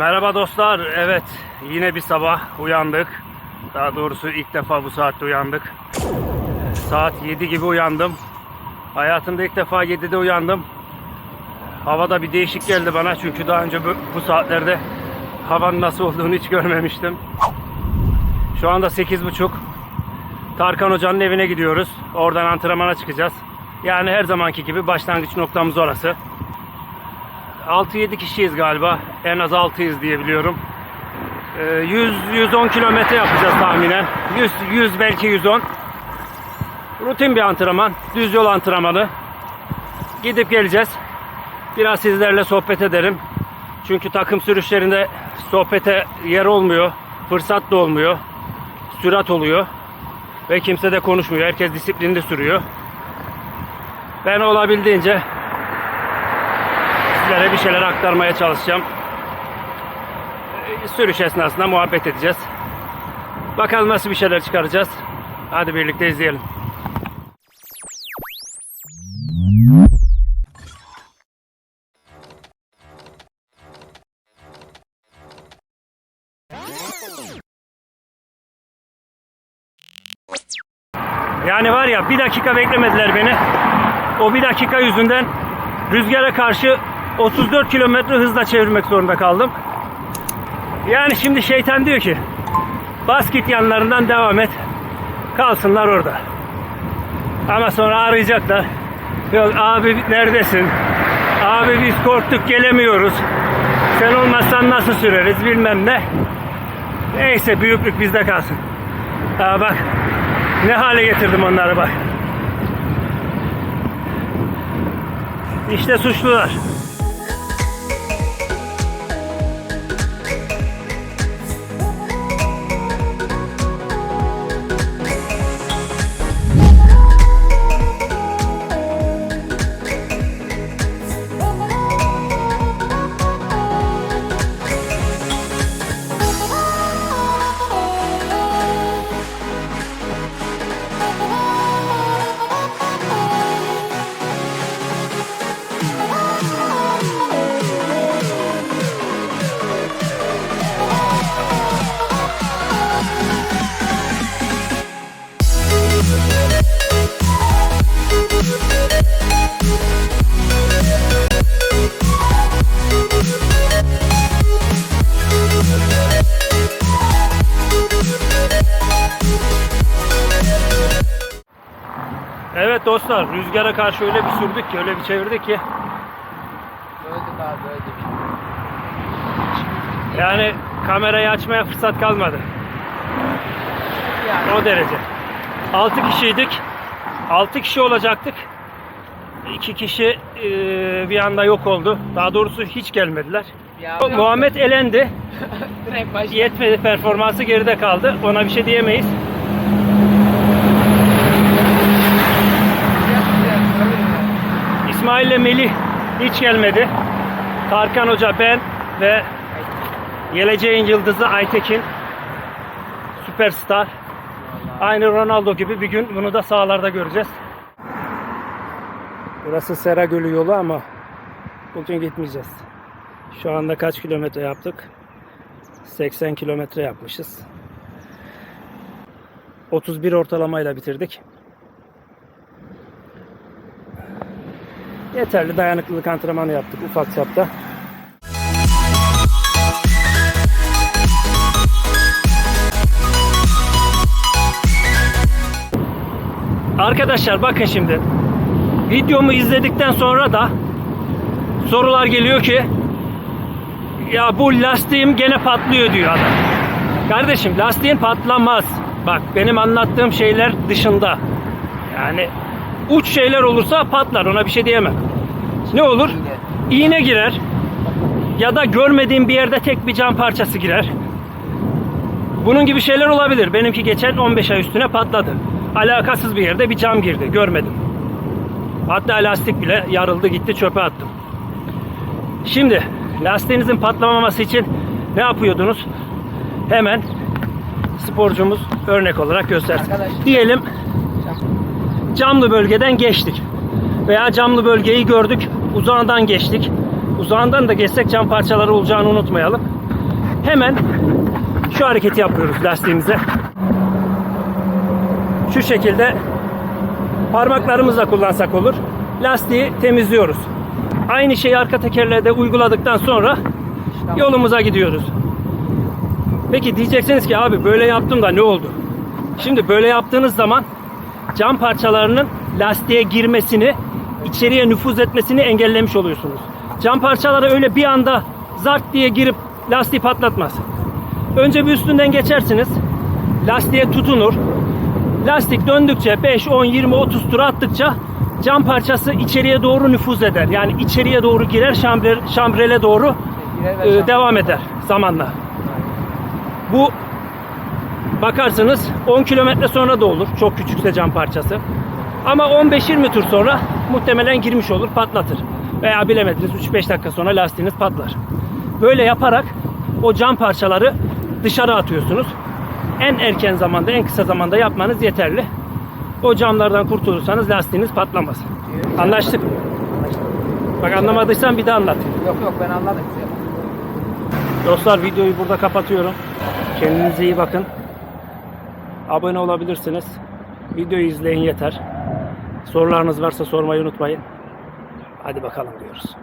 Merhaba dostlar. Evet, yine bir sabah uyandık. Daha doğrusu ilk defa bu saatte uyandık. Saat 7 gibi uyandım. Hayatımda ilk defa 7'de uyandım. Havada bir değişik geldi bana çünkü daha önce bu, bu saatlerde havanın nasıl olduğunu hiç görmemiştim. Şu anda 8.30. Tarkan Hoca'nın evine gidiyoruz. Oradan antrenmana çıkacağız. Yani her zamanki gibi başlangıç noktamız orası. 6-7 kişiyiz galiba. En az 6'yız diye biliyorum. Ee, 100-110 kilometre yapacağız tahminen. 100, 100 belki 110. Rutin bir antrenman. Düz yol antrenmanı. Gidip geleceğiz. Biraz sizlerle sohbet ederim. Çünkü takım sürüşlerinde sohbete yer olmuyor. Fırsat da olmuyor. Sürat oluyor. Ve kimse de konuşmuyor. Herkes disiplinli sürüyor. Ben olabildiğince sizlere bir şeyler aktarmaya çalışacağım. Ee, Sürüş esnasında muhabbet edeceğiz. Bakalım nasıl bir şeyler çıkaracağız. Hadi birlikte izleyelim. Yani var ya bir dakika beklemediler beni. O bir dakika yüzünden rüzgara karşı 34 kilometre hızla çevirmek zorunda kaldım. Yani şimdi şeytan diyor ki bas git yanlarından devam et. Kalsınlar orada. Ama sonra arayacaklar. Yok abi neredesin? Abi biz korktuk gelemiyoruz. Sen olmazsan nasıl süreriz bilmem ne. Neyse büyüklük bizde kalsın. Aa bak ne hale getirdim onları bak. İşte suçlular. Evet dostlar rüzgara karşı öyle bir sürdük ki öyle bir çevirdik ki Öldük abi öldük. yani kamerayı açmaya fırsat kalmadı. Yani O derece. 6 kişiydik. 6 kişi olacaktık. 2 kişi e, bir anda yok oldu. Daha doğrusu hiç gelmediler. Ya, Muhammed elendi. Yetmedi performansı geride kaldı. Ona bir şey diyemeyiz. Hiç gelmedi. Tarkan Hoca, ben ve geleceğin yıldızı Aytekin. Süperstar. Aynı Ronaldo gibi bir gün bunu da sahalarda göreceğiz. Burası Sera Gölü yolu ama bugün gitmeyeceğiz. Şu anda kaç kilometre yaptık? 80 kilometre yapmışız. 31 ortalamayla bitirdik. Yeterli dayanıklılık antrenmanı yaptık ufak çapta. Arkadaşlar bakın şimdi. Videomu izledikten sonra da sorular geliyor ki ya bu lastiğim gene patlıyor diyor adam. Kardeşim lastiğin patlamaz. Bak benim anlattığım şeyler dışında. Yani uç şeyler olursa patlar ona bir şey diyemem. Ne olur? İğne girer. Ya da görmediğim bir yerde tek bir cam parçası girer. Bunun gibi şeyler olabilir. Benimki geçen 15 ay üstüne patladı. Alakasız bir yerde bir cam girdi. Görmedim. Hatta lastik bile yarıldı gitti çöpe attım. Şimdi lastiğinizin patlamaması için ne yapıyordunuz? Hemen sporcumuz örnek olarak göstersin. Arkadaş. Diyelim camlı bölgeden geçtik. Veya camlı bölgeyi gördük. Uzağından geçtik. Uzağından da geçsek cam parçaları olacağını unutmayalım. Hemen şu hareketi yapıyoruz lastiğimize. Şu şekilde parmaklarımızla kullansak olur. Lastiği temizliyoruz. Aynı şeyi arka tekerlerde uyguladıktan sonra yolumuza gidiyoruz. Peki diyeceksiniz ki abi böyle yaptım da ne oldu? Şimdi böyle yaptığınız zaman cam parçalarının lastiğe girmesini, içeriye nüfuz etmesini engellemiş oluyorsunuz. Cam parçaları öyle bir anda zart diye girip lastiği patlatmaz. Önce bir üstünden geçersiniz. Lastiğe tutunur. Lastik döndükçe 5, 10, 20, 30 tur attıkça cam parçası içeriye doğru nüfuz eder. Yani içeriye doğru girer, şambre, şambrele doğru e, devam eder zamanla. Bu bakarsınız 10 kilometre sonra da olur. Çok küçükse cam parçası. Ama 15-20 tur sonra muhtemelen girmiş olur, patlatır. Veya bilemediniz 3-5 dakika sonra lastiğiniz patlar. Böyle yaparak o cam parçaları dışarı atıyorsunuz. En erken zamanda, en kısa zamanda yapmanız yeterli. O camlardan kurtulursanız lastiğiniz patlamaz. Anlaştık mı? Bak anlamadıysan bir daha anlatayım. Yok yok ben anladım. Dostlar videoyu burada kapatıyorum. Kendinize iyi bakın. Abone olabilirsiniz. Videoyu izleyin yeter. Sorularınız varsa sormayı unutmayın. Hadi bakalım diyoruz.